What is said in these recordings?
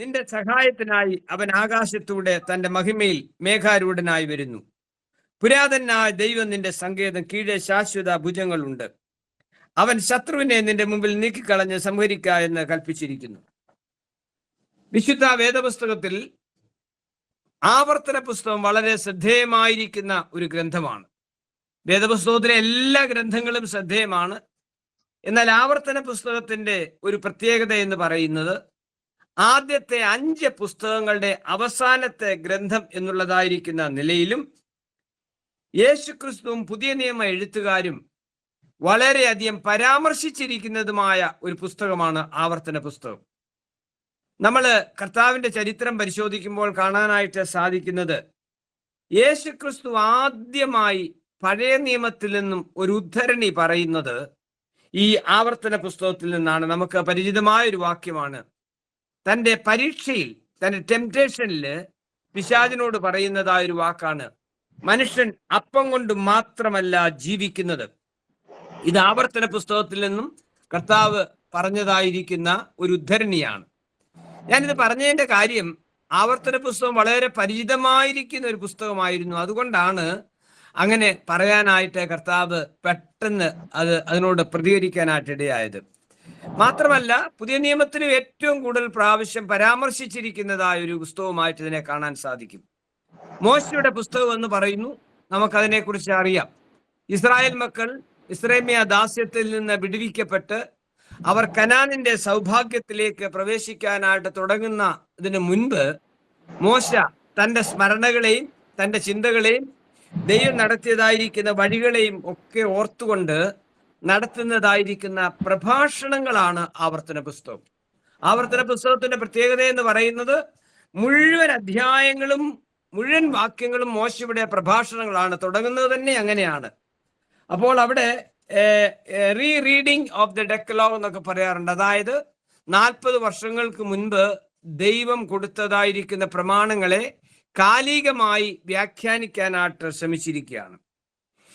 നിന്റെ സഹായത്തിനായി അവൻ ആകാശത്തൂടെ തന്റെ മഹിമയിൽ മേഘാരൂഢനായി വരുന്നു. പുരാതനായ ദൈവം നിന്റെ സങ്കേതം കീഴെ ശാശ്വത ഭുജങ്ങളുണ്ട്. അവൻ ശത്രുവിനെ നിന്റെ മുമ്പിൽ നീക്കിക്കളഞ്ഞ് സംഹരിക്ക എന്ന് കൽപ്പിച്ചിരിക്കുന്നു. വിശുദ്ധ വേദപുസ്തകത്തിൽ ആവർത്തന പുസ്തകം വളരെ ശ്രദ്ധേയമായിരിക്കുന്ന ഒരു ഗ്രന്ഥമാണ്. വേദപുസ്തകത്തിലെ എല്ലാ ഗ്രന്ഥങ്ങളും ശ്രദ്ധേയമാണ്. എന്നാൽ ആവർത്തന പുസ്തകത്തിന്റെ ഒരു പ്രത്യേകത എന്ന് പറയുന്നത് ആദ്യത്തെ അഞ്ച് പുസ്തകങ്ങളുടെ അവസാനത്തെ ഗ്രന്ഥം എന്നുള്ളതായിരിക്കുന്ന നിലയിലും യേശുക്രിസ്തുവും പുതിയ നിയമ എഴുത്തുകാരും വളരെയധികം പരാമർശിച്ചിരിക്കുന്നതുമായ ഒരു പുസ്തകമാണ് ആവർത്തന പുസ്തകം. നമ്മൾ കർത്താവിന്റെ ചരിത്രം പരിശോധിക്കുമ്പോൾ കാണാനായിട്ട് സാധിക്കുന്നത് യേശുക്രിസ്തു ആദ്യമായി പഴയ നിയമത്തിൽ നിന്നും ഒരു ഉദ്ധരണി പറയുന്നത് ഈ ആവർത്തന പുസ്തകത്തിൽ നിന്നാണ്. നമുക്ക് പരിചിതമായ ഒരു വാക്യമാണ്. തന്റെ പരീക്ഷയിൽ തന്റെ ടെംപ്റ്റേഷനിൽ പിശാചിനോട് പറയുന്നതായ ഒരു വാക്കാണ് മനുഷ്യൻ അപ്പം കൊണ്ട് മാത്രമല്ല ജീവിക്കുന്നത്. ഇത് ആവർത്തന പുസ്തകത്തിൽ നിന്നും കർത്താവ് പറഞ്ഞതായിരിക്കുന്ന ഒരു ഉദ്ധരണിയാണ്. ഞാനിത് പറഞ്ഞതിന്റെ കാര്യം ആവർത്തന പുസ്തകം വളരെ പരിചിതമായിരിക്കുന്ന ഒരു പുസ്തകമായിരുന്നു. അതുകൊണ്ടാണ് അങ്ങനെ പറയാനായിട്ട് കർത്താവ് പെട്ടെന്ന് അത് അതിനോട് പ്രതികരിക്കാനായിട്ട് ഇടയായത്. മാത്രമല്ല പുതിയ നിയമത്തിന് ഏറ്റവും കൂടുതൽ പ്രാവശ്യം പരാമർശിച്ചിരിക്കുന്നതായ ഒരു പുസ്തകമായിട്ട് ഇതിനെ കാണാൻ സാധിക്കും. മോശയുടെ പുസ്തകം എന്ന് പറയുന്നു. നമുക്കതിനെക്കുറിച്ച് അറിയാം. ഇസ്രായേൽ മക്കൾ ഇസ്രേമിയ ദാസ്യത്തിൽ നിന്ന് വിടുവിക്കപ്പെട്ട് അവർ കനാനിന്റെ സൗഭാഗ്യത്തിലേക്ക് പ്രവേശിക്കാനായിട്ട് തുടങ്ങുന്ന ഇതിന് മുൻപ് മോശ തന്റെ സ്മരണകളെയും തന്റെ ചിന്തകളെയും ദൈവം നടത്തിയതായിരിക്കുന്ന വഴികളെയും ഒക്കെ ഓർത്തുകൊണ്ട് നടത്തുന്നതായിരിക്കുന്ന പ്രഭാഷണങ്ങളാണ് ആവർത്തന പുസ്തകം. ആവർത്തന പുസ്തകത്തിന്റെ പ്രത്യേകത എന്ന് പറയുന്നത് മുഴുവൻ അധ്യായങ്ങളും മുഴുവൻ വാക്യങ്ങളും മോശയുടെ പ്രഭാഷണങ്ങളാണ്. തുടങ്ങുന്നത് തന്നെ അങ്ങനെയാണ്. അപ്പോൾ അവിടെ re reading of the decalogue എന്നൊക്കെ പറയാറുണ്ട്. അതായത് നാൽപ്പത് വർഷങ്ങൾക്ക് മുൻപ് ദൈവം കൊടുത്തതായിരിക്കുന്ന പ്രമാണങ്ങളെ കാലികമായി വ്യാഖ്യാനിക്കാനായിട്ട് ശ്രമിച്ചിരിക്കുകയാണ്.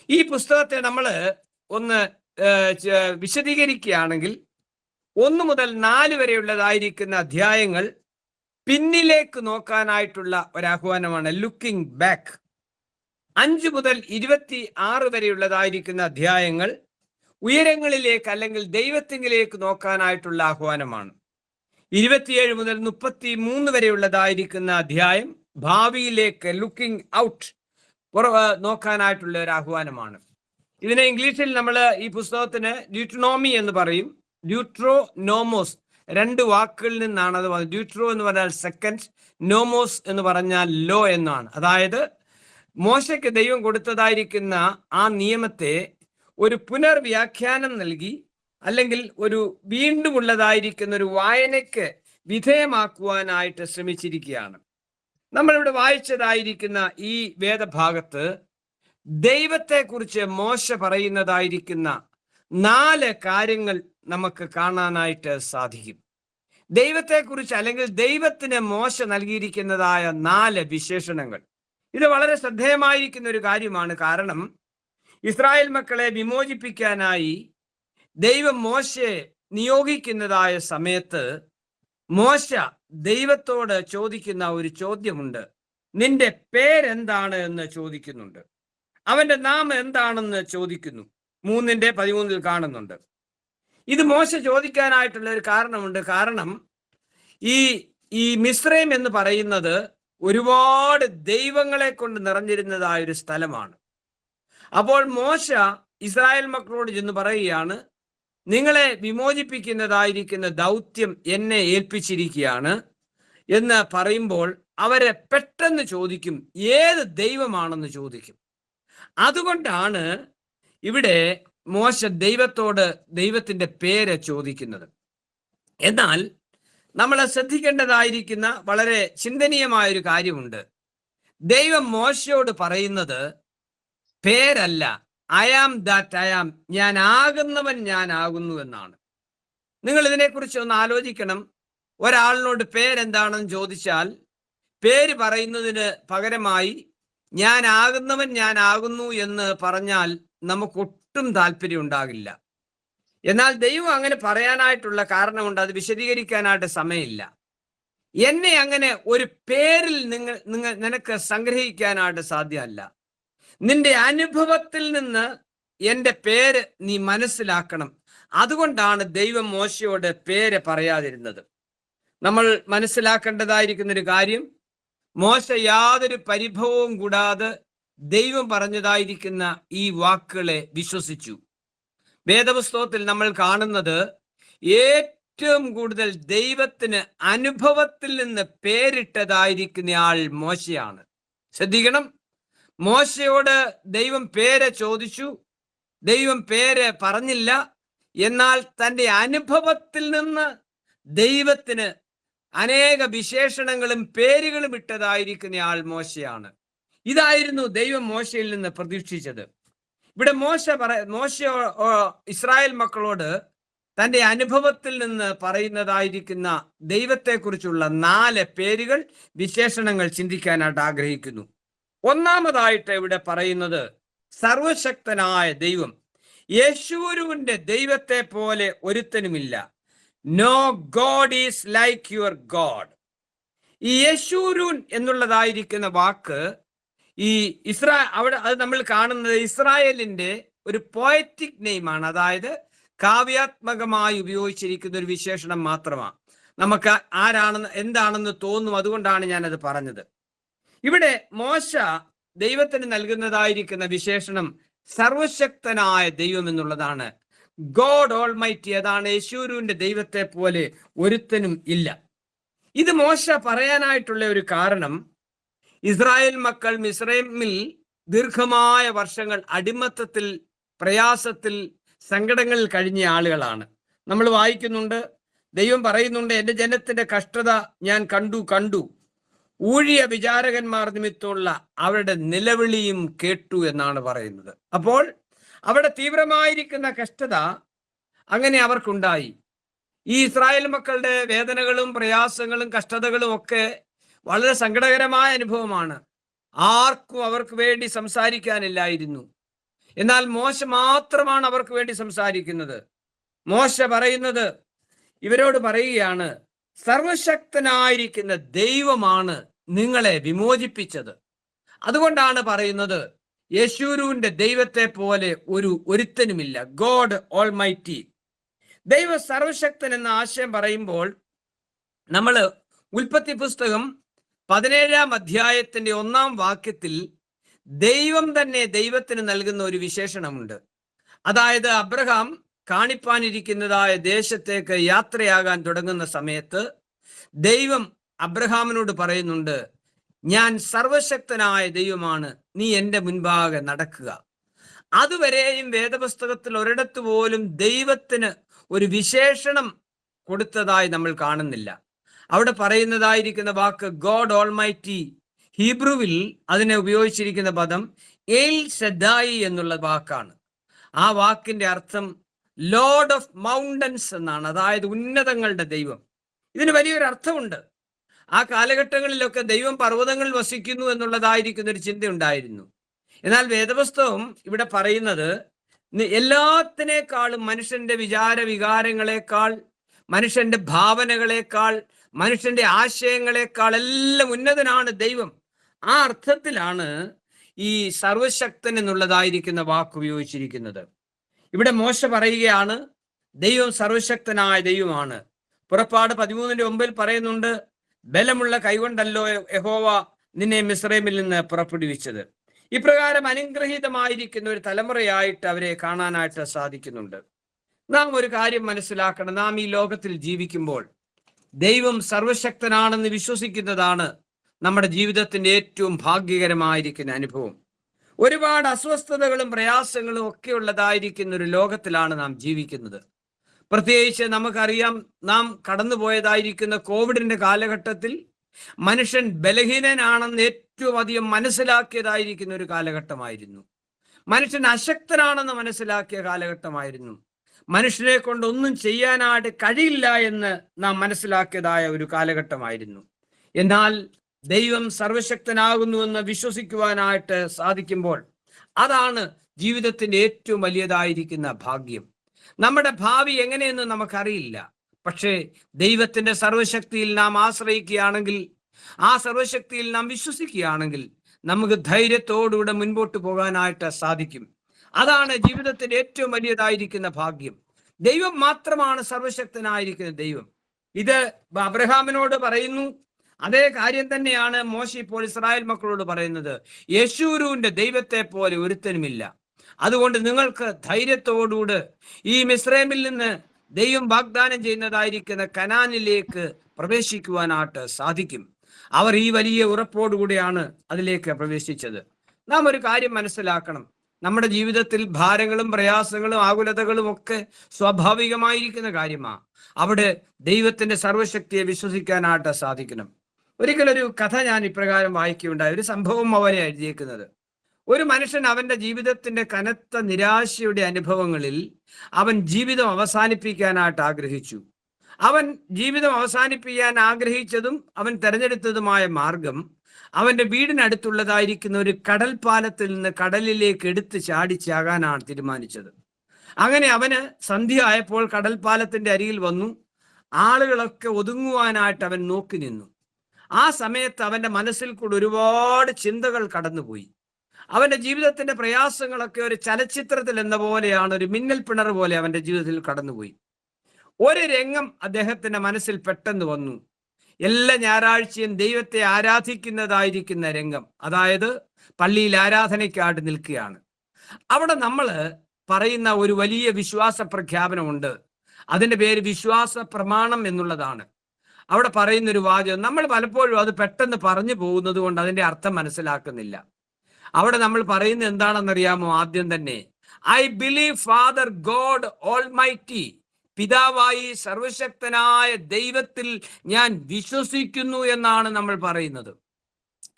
ഈ പുസ്തകത്തെ നമ്മൾ ഒന്ന് വിശദീകരിക്കുകയാണെങ്കിൽ ഒന്ന് മുതൽ നാല് വരെയുള്ളതായിരിക്കുന്ന അധ്യായങ്ങൾ പിന്നിലേക്ക് നോക്കാനായിട്ടുള്ള ഒരാഹ്വാനമാണ് ലുക്കിംഗ് ബാക്ക്. അഞ്ച് മുതൽ ഇരുപത്തി ആറ് വരെയുള്ളതായിരിക്കുന്ന അധ്യായങ്ങൾ ഉയരങ്ങളിലേക്ക് അല്ലെങ്കിൽ ദൈവത്തിങ്കിലേക്ക് നോക്കാനായിട്ടുള്ള ആഹ്വാനമാണ്. ഇരുപത്തിയേഴ് മുതൽ മുപ്പത്തി മൂന്ന് വരെയുള്ളതായിരിക്കുന്ന അധ്യായം ഭാവിയിലേക്ക് ലുക്കിംഗ് ഔട്ട് നോക്കാനായിട്ടുള്ള ഒരു ആഹ്വാനമാണ് ഇതിനെ ഇംഗ്ലീഷിൽ നമ്മൾ ഈ പുസ്തകത്തിന് ഡ്യൂട്രോണോമി എന്ന് പറയും. ഡ്യൂട്രോ നോമോസ് രണ്ട് വാക്കുകളിൽ നിന്നാണ് അത് ഡ്യൂട്രോ എന്ന് പറഞ്ഞാൽ സെക്കൻഡ് നോമോസ് എന്ന് പറഞ്ഞാൽ ലോ എന്നാണ്. അതായത് മോശയ്ക്ക് ദൈവം കൊടുത്തതായിരിക്കുന്ന ആ നിയമത്തെ ഒരു പുനർവ്യാഖ്യാനം നൽകി അല്ലെങ്കിൽ ഒരു വീണ്ടുമുള്ളതായിരിക്കുന്ന ഒരു വായനയ്ക്ക് വിധേയമാക്കുവാനായിട്ട് ശ്രമിച്ചിരിക്കുകയാണ്. നമ്മളിവിടെ വായിച്ചതായിരിക്കുന്ന ഈ വേദഭാഗത്ത് ദൈവത്തെക്കുറിച്ച് മോശ പറയുന്നതായിരിക്കുന്ന നാല് കാര്യങ്ങൾ നമുക്ക് കാണാനായിട്ട് സാധിക്കും. ദൈവത്തെക്കുറിച്ച് അല്ലെങ്കിൽ ദൈവത്തിന് മോശ നൽകിയിരിക്കുന്നതായ നാല് വിശേഷണങ്ങൾ. ഇത് വളരെ ശ്രദ്ധേയമായിരിക്കുന്ന ഒരു കാര്യമാണ്. കാരണം ഇസ്രായേൽ മക്കളെ വിമോചിപ്പിക്കാനായി ദൈവം മോശയെ നിയോഗിക്കുന്നതായ സമയത്ത് മോശ ദൈവത്തോട് ചോദിക്കുന്ന ഒരു ചോദ്യമുണ്ട്. നിന്റെ പേരെന്താണ് എന്ന് ചോദിക്കുന്നുണ്ട്. അവന്റെ നാമം എന്താണെന്ന് ചോദിക്കുന്നു. മൂന്നിന്റെ പതിമൂന്നിൽ കാണുന്നുണ്ട്. ഇത് മോശ ചോദിക്കാനായിട്ടുള്ള ഒരു കാരണമുണ്ട്. കാരണം ഈ ഈ മിശ്രയം എന്ന് പറയുന്നത് ഒരുപാട് ദൈവങ്ങളെ കൊണ്ട് നിറഞ്ഞിരുന്നതായ ഒരു സ്ഥലമാണ്. അപ്പോൾ മോശ ഇസ്രായേൽ മക്കളോട് ചെന്ന് പറയുകയാണ് നിങ്ങളെ വിമോചിപ്പിക്കുന്നതായിരിക്കുന്ന ദൗത്യം എന്നെ ഏൽപ്പിച്ചിരിക്കുകയാണ് എന്ന് പറയുമ്പോൾ അവരെ പെട്ടെന്ന് ചോദിക്കും ഏത് ദൈവമാണെന്ന് ചോദിക്കും? അതുകൊണ്ടാണ് ഇവിടെ മോശ ദൈവത്തോട് ദൈവത്തിന്റെ പേര് ചോദിക്കുന്നത്. എന്നാൽ നമ്മൾ ശ്രദ്ധിക്കേണ്ടതായിരിക്കുന്ന വളരെ ചിന്തനീയമായ ഒരു കാര്യമുണ്ട്. ദൈവം മോശയോട് പറയുന്നത് പേരല്ല I am that I am ഞാൻ ആകുന്നവൻ ഞാൻ ആകുന്നു എന്നാണ്. നിങ്ങൾ ഇതിനെക്കുറിച്ച് ഒന്ന് ആലോചിക്കണം. ഒരാളിനോട് പേരെന്താണെന്ന് ചോദിച്ചാൽ പേര് പറയുന്നതിന് പകരമായി ഞാൻ ഞാനാകുന്നു എന്ന് പറഞ്ഞാൽ നമുക്കൊട്ടും താല്പര്യം ഉണ്ടാകില്ല. എന്നാൽ ദൈവം അങ്ങനെ പറയാനായിട്ടുള്ള കാരണമുണ്ട് അത് വിശദീകരിക്കാനായിട്ട് സമയമില്ല. എന്നെ അങ്ങനെ ഒരു പേരിൽ നിങ്ങൾ നിങ്ങൾ നിനക്ക് സംഗ്രഹിക്കാനായിട്ട് സാധ്യമല്ല. നിന്റെ അനുഭവത്തിൽ നിന്ന് എന്റെ പേര് നീ മനസ്സിലാക്കണം. അതുകൊണ്ടാണ് ദൈവം മോശയോട് പേര് പറയാതിരുന്നത്. നമ്മൾ മനസ്സിലാക്കേണ്ടതായിരിക്കുന്ന ഒരു കാര്യം മോശ യാതൊരു പരിഭവവും കൂടാതെ ദൈവം പറഞ്ഞതായിരിക്കുന്ന ഈ വാക്കുകളെ വിശ്വസിച്ചു. വേദപുസ്തകത്തിൽ നമ്മൾ കാണുന്നത് ഏറ്റവും കൂടുതൽ ദൈവത്തിന് അനുഭവത്തിൽ നിന്ന് പേരിട്ടതായിരിക്കുന്ന ആൾ മോശയാണ്. ശ്രദ്ധിക്കണം. മോശയോട് ദൈവം പേര് ചോദിച്ചു. ദൈവം പേര് പറഞ്ഞില്ല. എന്നാൽ തന്റെ അനുഭവത്തിൽ നിന്ന് ദൈവത്തിന് അനേക വിശേഷണങ്ങളും പേരുകളും ഇട്ടതായിരിക്കുന്ന ആൾ മോശയാണ്. ഇതായിരുന്നു ദൈവം മോശയിൽ നിന്ന് പ്രതീക്ഷിച്ചത്. ഇവിടെ മോശ പറ മോശ ഇസ്രായേൽ മക്കളോട് തന്റെ അനുഭവത്തിൽ നിന്ന് പറയുന്നതായിരിക്കുന്ന ദൈവത്തെക്കുറിച്ചുള്ള നാല് പേരുകൾ വിശേഷണങ്ങൾ ചിന്തിക്കാനായിട്ട് ആഗ്രഹിക്കുന്നു. ഒന്നാമതായിട്ട് ഇവിടെ പറയുന്നത് സർവശക്തനായ ദൈവം. യേശുരുവിന്റെ ദൈവത്തെ പോലെ ഒരുത്തനുമില്ല. No god is like your god ഈ യശൂരൂൻ എന്നുള്ളതായിരിക്കുന്ന വാക്ക് ഈ ഇസ്രാ അവിടെ അത് നമ്മൾ കാണുന്നത് ഇസ്രായേലിന്റെ ഒരു പോയറ്റിക് നെയിമാണ് അതായത് കാവ്യാത്മകമായി ഉപയോഗിച്ചിരിക്കുന്ന ഒരു വിശേഷണം മാത്രമാണ്. നമുക്ക് ആരാണെന്ന് എന്താണെന്ന് തോന്നും അതുകൊണ്ടാണ് ഞാനത് പറഞ്ഞത്. ഇവിടെ മോശ ദൈവത്തിന് നൽകുന്നതായിരിക്കുന്ന വിശേഷണം സർവശക്തനായ ദൈവം എന്നുള്ളതാണ്. ഗോഡ് ഓൾ മൈറ്റി അതാണ് യേശൂരുവിന്റെ ദൈവത്തെ പോലെ ഒരുത്തനും ഇല്ല. ഇത് മോശ പറയാനായിട്ടുള്ള ഒരു കാരണം ഇസ്രായേൽ മക്കൾ മിസ്രൈമിൽ ദീർഘമായ വർഷങ്ങൾ അടിമത്തത്തിൽ പ്രയാസത്തിൽ സങ്കടങ്ങളിൽ കഴിഞ്ഞ ആളുകളാണ്. നമ്മൾ വായിക്കുന്നുണ്ട് ദൈവം പറയുന്നുണ്ട് എന്റെ ജനത്തിന്റെ കഷ്ടത ഞാൻ കണ്ടു കണ്ടു. ഊഴിയ വിചാരകന്മാർ നിമിത്തമുള്ള അവരുടെ നിലവിളിയും കേട്ടു എന്നാണ് പറയുന്നത്. അപ്പോൾ അവിടെ തീവ്രമായിരിക്കുന്ന കഷ്ടത അങ്ങനെ അവർക്കുണ്ടായി. ഈ ഇസ്രായേൽ മക്കളുടെ വേദനകളും പ്രയാസങ്ങളും കഷ്ടതകളും ഒക്കെ വളരെ സങ്കടകരമായ അനുഭവമാണ്. ആർക്കും അവർക്ക് വേണ്ടി സംസാരിക്കാനില്ലായിരുന്നു. എന്നാൽ മോശ മാത്രമാണ് അവർക്ക് വേണ്ടി സംസാരിക്കുന്നത്. മോശ പറയുന്നത് ഇവരോട് പറയുകയാണ് സർവശക്തനായിരിക്കുന്ന ദൈവമാണ് നിങ്ങളെ വിമോചിപ്പിച്ചത്. അതുകൊണ്ടാണ് പറയുന്നത് യേശൂരുവിന്റെ ദൈവത്തെ പോലെ ഒരു ഒരുത്തനുമില്ല. ഗോഡ് ഓൾ മൈറ്റി ദൈവ സർവശക്തൻ എന്ന ആശയം പറയുമ്പോൾ നമ്മൾ ഉൽപ്പത്തി പുസ്തകം പതിനേഴാം അധ്യായത്തിന്റെ ഒന്നാം വാക്യത്തിൽ ദൈവം തന്നെ ദൈവത്തിന് നൽകുന്ന ഒരു വിശേഷണമുണ്ട്. അതായത് അബ്രഹാം കാണിപ്പാനിരിക്കുന്നതായ ദേശത്തേക്ക് യാത്രയാകാൻ തുടങ്ങുന്ന സമയത്ത് ദൈവം അബ്രഹാമിനോട് പറയുന്നുണ്ട് ഞാൻ സർവശക്തനായ ദൈവമാണ്. നീ എന്റെ മുൻപാകെ നടക്കുക. അതുവരെയും വേദപുസ്തകത്തിൽ ഒരിടത്ത് പോലും ദൈവത്തിന് ഒരു വിശേഷണം കൊടുത്തതായി നമ്മൾ കാണുന്നില്ല. അവിടെ പറയുന്നതായിരിക്കുന്ന വാക്ക് ഗോഡ് ഓൾമൈറ്റി ഹീബ്രുവിൽ അതിനെ ഉപയോഗിച്ചിരിക്കുന്ന പദം എൽ ഷദായി എന്നുള്ള വാക്കാണ്. ആ വാക്കിന്റെ അർത്ഥം ലോർഡ് ഓഫ് മൗണ്ടൻസ് എന്നാണ്. അതായത് ഉന്നതങ്ങളുടെ ദൈവം. ഇതിന് വലിയൊരു അർത്ഥമുണ്ട് ആ കാലഘട്ടങ്ങളിലൊക്കെ ദൈവം പർവതങ്ങളിൽ വസിക്കുന്നു എന്നുള്ളതായിരിക്കുന്ന ഒരു ചിന്ത ഉണ്ടായിരുന്നു എന്നാൽ വേദപുസ്തകം ഇവിടെ പറയുന്നത് എല്ലാത്തിനേക്കാളും മനുഷ്യന്റെ വിചാര വികാരങ്ങളെക്കാൾ മനുഷ്യന്റെ ഭാവനകളെക്കാൾ മനുഷ്യന്റെ ആശയങ്ങളെക്കാൾ എല്ലാം ഉന്നതനാണ് ദൈവം. ആ അർത്ഥത്തിലാണ് ഈ സർവശക്തൻ എന്നുള്ളതായിരിക്കുന്ന വാക്ക് ഉപയോഗിച്ചിരിക്കുന്നത്. ഇവിടെ മോശ പറയുകയാണ് ദൈവം സർവശക്തനായ ദൈവമാണ്. പുറപ്പാട് പതിമൂന്നിന്റെ ഒമ്പിൽ പറയുന്നുണ്ട് ബലമുള്ള കൈകൊണ്ടല്ലോ യഹോവ നിന്നെ മിസ്രൈമിൽ നിന്ന് പുറപ്പെടുവിച്ചത്. ഇപ്രകാരം അനുഗ്രഹീതമായിരിക്കുന്ന ഒരു തലമുറയായിട്ട് അവരെ കാണാനായിട്ട് സാധിക്കുന്നുണ്ട്. നാം ഒരു കാര്യം മനസ്സിലാക്കണം. നാം ഈ ലോകത്തിൽ ജീവിക്കുമ്പോൾ ദൈവം സർവശക്തനാണെന്ന് വിശ്വസിക്കുന്നതാണ് നമ്മുടെ ജീവിതത്തിന്റെ ഏറ്റവും ഭാഗ്യകരമായിരിക്കുന്ന അനുഭവം. ഒരുപാട് അസ്വസ്ഥതകളും പ്രയാസങ്ങളും ഒക്കെ ഉള്ളതായിരിക്കുന്ന ഒരു ലോകത്തിലാണ് നാം ജീവിക്കുന്നത്. പ്രത്യേകിച്ച് നമുക്കറിയാം നാം കടന്നുപോയതായിരിക്കുന്ന കോവിഡിന്റെ കാലഘട്ടത്തിൽ മനുഷ്യൻ ബലഹീനനാണെന്ന് ഏറ്റവും അധികം മനസ്സിലാക്കിയതായിരിക്കുന്ന ഒരു കാലഘട്ടമായിരുന്നു. മനുഷ്യൻ അശക്തനാണെന്ന് മനസ്സിലാക്കിയ കാലഘട്ടമായിരുന്നു. മനുഷ്യനെ കൊണ്ട് ഒന്നും ചെയ്യാനായിട്ട് കഴിയില്ല എന്ന് നാം മനസ്സിലാക്കിയതായ ഒരു കാലഘട്ടമായിരുന്നു. എന്നാൽ ദൈവം സർവശക്തനാകുന്നുവെന്ന് വിശ്വസിക്കുവാനായിട്ട് സാധിക്കുമ്പോൾ അതാണ് ജീവിതത്തിന്റെ ഏറ്റവും വലിയതായിരിക്കുന്ന ഭാഗ്യം. നമ്മുടെ ഭാവി എങ്ങനെയെന്ന് നമുക്കറിയില്ല. പക്ഷേ ദൈവത്തിന്റെ സർവശക്തിയിൽ നാം ആശ്രയിക്കുകയാണെങ്കിൽ ആ സർവശക്തിയിൽ നാം വിശ്വസിക്കുകയാണെങ്കിൽ നമുക്ക് ധൈര്യത്തോടുകൂടെ മുൻപോട്ട് പോകാനായിട്ട് സാധിക്കും. അതാണ് ജീവിതത്തിന്റെ ഏറ്റവും വലിയതായിരിക്കുന്ന ഭാഗ്യം. ദൈവം മാത്രമാണ് സർവശക്തനായിരിക്കുന്ന ദൈവം. ഇത് അബ്രഹാമിനോട് പറയുന്നു. അതേ കാര്യം തന്നെയാണ് മോശ ഇപ്പോൾ ഇസ്രായേൽ മക്കളോട് പറയുന്നത്. യേശൂരുവിന്റെ ദൈവത്തെ പോലെ ഒരുത്തനുമില്ല. അതുകൊണ്ട് നിങ്ങൾക്ക് ധൈര്യത്തോടുകൂടെ ഈ മിസ്രൈമിൽ നിന്ന് ദൈവം വാഗ്ദാനം ചെയ്യുന്നതായിരിക്കുന്ന കനാനിലേക്ക് പ്രവേശിക്കുവാനായിട്ട് സാധിക്കും. അവർ ഈ വലിയ ഉറപ്പോടുകൂടിയാണ് അതിലേക്ക് പ്രവേശിച്ചത്. നാം ഒരു കാര്യം മനസ്സിലാക്കണം. നമ്മുടെ ജീവിതത്തിൽ ഭാരങ്ങളും പ്രയാസങ്ങളും ആകുലതകളും ഒക്കെ സ്വാഭാവികമായിരിക്കുന്ന കാര്യമാണ് അവിടെ ദൈവത്തിന്റെ സർവശക്തിയെ വിശ്വസിക്കാനായിട്ട് സാധിക്കണം. ഒരിക്കലൊരു കഥ ഞാൻ ഇപ്രകാരം വായിക്കുകയുണ്ടായി. ഒരു സംഭവം അവരെ എഴുതിയേക്കുന്നത്. ഒരു മനുഷ്യൻ അവന്റെ ജീവിതത്തിന്റെ കനത്ത നിരാശയുടെ അനുഭവങ്ങളിൽ അവൻ ജീവിതം അവസാനിപ്പിക്കാനായിട്ട് ആഗ്രഹിച്ചു. അവൻ ജീവിതം അവസാനിപ്പിക്കാൻ ആഗ്രഹിച്ചതും അവൻ തെരഞ്ഞെടുത്തതുമായ മാർഗം അവന്റെ വീടിനടുത്തുള്ളതായിരിക്കുന്ന ഒരു കടൽ പാലത്തിൽ നിന്ന് കടലിലേക്ക് എടുത്ത് ചാടിച്ചാകാനാണ് തീരുമാനിച്ചത്. അങ്ങനെ അവന് സന്ധ്യ ആയപ്പോൾ കടൽപ്പാലത്തിന്റെ അരിയിൽ വന്നു. ആളുകളൊക്കെ ഒതുങ്ങുവാനായിട്ട് അവൻ നോക്കി നിന്നു. ആ സമയത്ത് അവന്റെ മനസ്സിൽ കൂടെ ഒരുപാട് ചിന്തകൾ കടന്നുപോയി. അവന്റെ ജീവിതത്തിന്റെ പ്രയാസങ്ങളൊക്കെ ഒരു ചലച്ചിത്രത്തിൽ എന്ന പോലെയാണ് ഒരു മിന്നൽ പിണർ പോലെ അവന്റെ ജീവിതത്തിൽ കടന്നുപോയി. ഒരു രംഗം അദ്ദേഹത്തിന്റെ മനസ്സിൽ പെട്ടെന്ന് വന്നു. എല്ലാ ഞായറാഴ്ചയും ദൈവത്തെ ആരാധിക്കുന്നതായിരിക്കുന്ന രംഗം. അതായത് പള്ളിയിൽ ആരാധനയ്ക്കായിട്ട് നിൽക്കുകയാണ്. അവിടെ നമ്മൾ പറയുന്ന ഒരു വലിയ വിശ്വാസ പ്രഖ്യാപനമുണ്ട്. അതിന്റെ പേര് വിശ്വാസ പ്രമാണം എന്നുള്ളതാണ്. അവിടെ പറയുന്ന ഒരു വാചകം നമ്മൾ പലപ്പോഴും അത് പെട്ടെന്ന് പറഞ്ഞു പോകുന്നത് കൊണ്ട് അതിന്റെ അർത്ഥം മനസ്സിലാക്കുന്നില്ല. അവിടെ നമ്മൾ പറയുന്നത് എന്താണെന്നറിയാമോ ആദ്യം തന്നെ? I believe father god almighty പിതാവായി സർവശക്തനായ ദൈവത്തിൽ ഞാൻ വിശ്വസിക്കുന്നു എന്നാണ് നമ്മൾ പറയുന്നത്.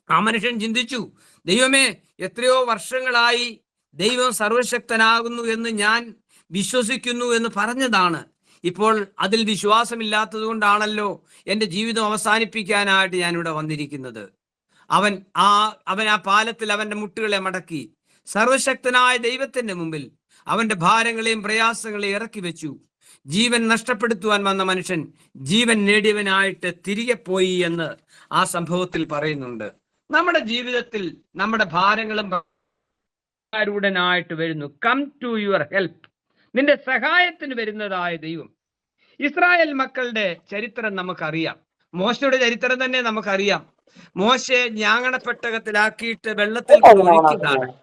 ആ മനുഷ്യൻ ചിന്തിച്ചു ദൈവമേ എത്രയോ വർഷങ്ങളായി ദൈവം സർവശക്തനാകുന്നു എന്ന് ഞാൻ വിശ്വസിക്കുന്നു എന്ന് പറഞ്ഞതാണ്. ഇപ്പോൾ അതിൽ വിശ്വാസമില്ലാത്തത് കൊണ്ടാണല്ലോ എന്റെ ജീവിതം അവസാനിപ്പിക്കാനായിട്ട് ഞാനിവിടെ വന്നിരിക്കുന്നത്. അവൻ ആ അവൻ ആ പാലത്തിൽ അവന്റെ മുട്ടുകളെ മടക്കി. സർവശക്തനായ ദൈവത്തിന്റെ മുമ്പിൽ അവന്റെ ഭാരങ്ങളെയും പ്രയാസങ്ങളെയും ഇറക്കി വെച്ചു. ജീവൻ നഷ്ടപ്പെടുത്തുവാൻ വന്ന മനുഷ്യൻ ജീവൻ നേടിയവനായിട്ട് തിരികെ പോയി എന്ന് ആ സംഭവത്തിൽ പറയുന്നുണ്ട്. നമ്മുടെ ജീവിതത്തിൽ നമ്മുടെ ഭാരങ്ങളും ായിട്ട് വരുന്നു. കം ടു യുവർ ഹെൽപ്പ് നിന്റെ സഹായത്തിന് വരുന്നതായ ദൈവം. ഇസ്രായേൽ മക്കളുടെ ചരിത്രം നമുക്കറിയാം. മോശയുടെ ചരിത്രം തന്നെ നമുക്കറിയാം. മോശയെ ഞാങ്ങണപ്പെട്ടകത്തിലാക്കിയിട്ട് വെള്ളത്തിൽ ഒഴിക്കുന്നതാണ്.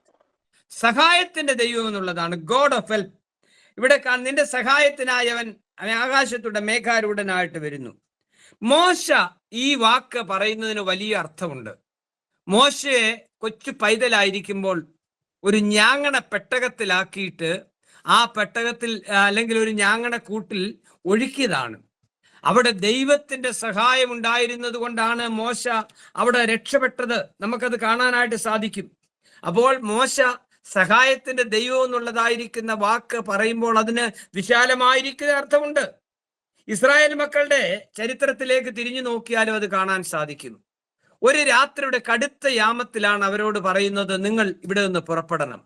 സഹായത്തിന്റെ ദൈവം എന്നുള്ളതാണ്. ഗോഡ് ഓഫ് ഹെൽപ്പ് ഇവിടെ നിന്റെ സഹായത്തിനായി അവൻ ആകാശത്തൂടെ മേഘാരൂഢനായിട്ട് വരുന്നു. മോശ ഈ വാക്ക് പറയുന്നതിന് വലിയ അർത്ഥമുണ്ട്. മോശയെ കൊച്ചു പൈതലായിരിക്കുമ്പോൾ ഒരു ഞാങ്ങണ പെട്ടകത്തിലാക്കിയിട്ട് ആ പെട്ടകത്തിൽ അല്ലെങ്കിൽ ഒരു ഞാങ്ങണ കൂട്ടിൽ ഒഴുക്കിയതാണ്. അവിടെ ദൈവത്തിന്റെ സഹായം ഉണ്ടായിരുന്നത് കൊണ്ടാണ് മോശ അവിടെ രക്ഷപ്പെട്ടത്. നമുക്കത് കാണാനായിട്ട് സാധിക്കും. അപ്പോൾ മോശ സഹായത്തിന്റെ ദൈവം എന്നുള്ളതായിരിക്കുന്ന വാക്ക് പറയുമ്പോൾ അതിന് വിശാലമായിരിക്കുന്ന അർത്ഥമുണ്ട്. ഇസ്രായേൽ മക്കളുടെ ചരിത്രത്തിലേക്ക് തിരിഞ്ഞു നോക്കിയാലും അത് കാണാൻ സാധിക്കും. ഒരു രാത്രിയുടെ കടുത്ത യാമത്തിലാണ് അവരോട് പറയുന്നത് നിങ്ങൾ ഇവിടെ നിന്ന് പുറപ്പെടണം.